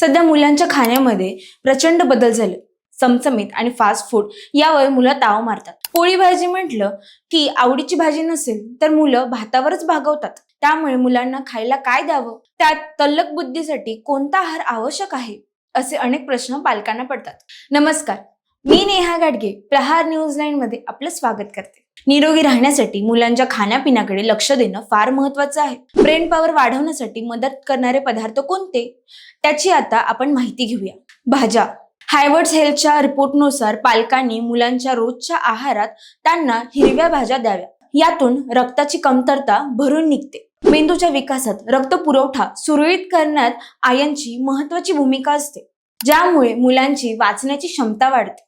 सध्या मुलांच्या खाण्यामध्ये प्रचंड बदल झाले. चमचमीत आणि फास्ट फूड यावर मुलं ताव मारतात. पोळी भाजी म्हटलं की आवडीची भाजी नसेल तर मुलं भातावरच भागवतात. त्यामुळे मुलांना खायला काय द्यावं? त्यात तल्लक बुद्धीसाठी कोणता आहार आवश्यक आहे? असे अनेक प्रश्न पालकांना पडतात. नमस्कार मी नेहा गाडगे प्रहार न्यूज लाईन मध्ये आपलं स्वागत करते. निरोगी राहण्यासाठी मुलांच्या खाण्यापिण्याकडे लक्ष देणं फार महत्वाचं आहे. ब्रेन पॉवर वाढवण्यासाठी मदत करणारे पदार्थ कोणते? त्याची आता आपण माहिती घेऊया. भाज्या. हायवर्ड्स हेल्थच्या रिपोर्टनुसार पालकांनी मुलांच्या रोजच्या आहारात त्यांना हिरव्या भाज्या द्याव्या. यातून रक्ताची कमतरता भरून निघते. मेंदूच्या विकासात रक्त पुरवठा सुरळीत करण्यात आयनची महत्वाची भूमिका असते. ज्यामुळे मुलांची वाचण्याची क्षमता वाढते.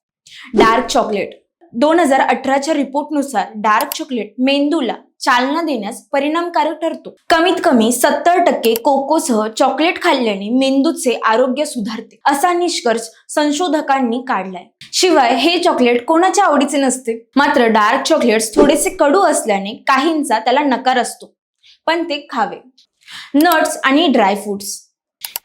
डार्क चॉकलेट दोन हजार अठराच्या रिपोर्टनुसार डार्क चॉकलेट मेंदूला चालना देण्यास परिणामकारक ठरतो. कमीत कमी सत्तर टक्के कोकोसह चॉकलेट खाल्ल्याने मेंदूचे आरोग्य सुधारते असा निष्कर्ष संशोधकांनी काढलाय. शिवाय हे चॉकलेट कोणाच्या आवडीचे नसते? मात्र डार्क चॉकलेट्स थोडेसे कडू असल्याने काहींचा त्याला नकार असतो. पण ते खावे. नट्स आणि ड्रायफ्रुट्स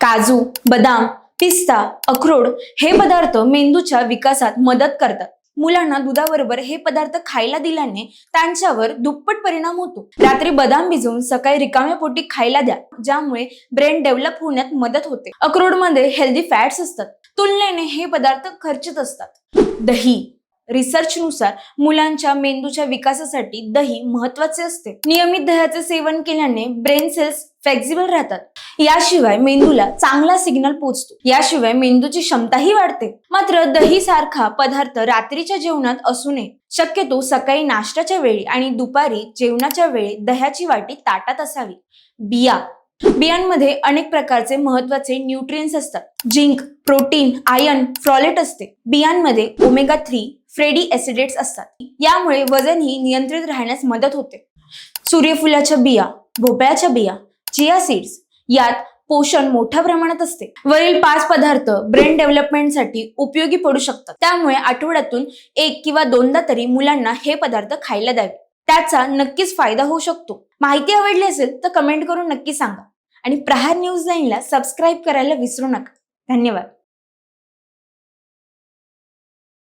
काजू बदाम पिस्ता अक्रोड हे पदार्थ मेंदूच्या विकासात मदत करतात. मुलांना दुधाबरोबर हे पदार्थ खायला दिल्याने त्यांच्यावर दुप्पट परिणाम होतो. रात्री बदाम भिजवून सकाळी रिकाम्या पोटी खायला द्या ज्यामुळे ब्रेन डेव्हलप होण्यात मदत होते. अक्रोडमध्ये हेल्दी फॅट्स असतात. तुलनेने हे पदार्थ खर्चित असतात. दही रिसर्चनुसार मुलांच्या मेंदूच्या विकासासाठी दही महत्त्वाचे असते. नियमित दह्याचे सेवन केल्याने ब्रेन सेल्स फ्लेक्झिबल राहतात. याशिवाय मेंदूला चांगला सिग्नल पोचतो. याशिवाय मेंदूची क्षमताही वाढते. मात्र दही सारखा पदार्थ रात्रीच्या जेवणात असू नये. शक्यतो सकाळी नाश्त्याच्या वेळी आणि दुपारी जेवणाच्या वेळी दह्याची वाटी ताटात असावी. बिया. बियांमध्ये अनेक प्रकारचे महत्त्वाचे न्यूट्रियन्स असतात. जिंक प्रोटीन आयर्न फ्रॉलेट असते. बियांमध्ये ओमेगा थ्री फ्रेडी ऍसिडेट्स असतात. यामुळे वजन ही नियंत्रित राहण्यास मदत होते. सूर्यफुलाच्या बिया भोपळ्याच्या बिया चिया सीड्स यात पोषण मोठ्या प्रमाणात असते. वरील पाच पदार्थ ब्रेन डेव्हलपमेंटसाठी उपयोगी पडू शकतात. त्यामुळे आठवड्यातून एक किंवा दोनदा तरी मुलांना हे पदार्थ खायला द्यावे. त्याचा नक्कीच फायदा होऊ शकतो. माहिती आवडली असेल तर कमेंट करून नक्की सांगा. आणि प्रहार न्यूज लाईनला सबस्क्राईब करायला विसरू नका. धन्यवाद.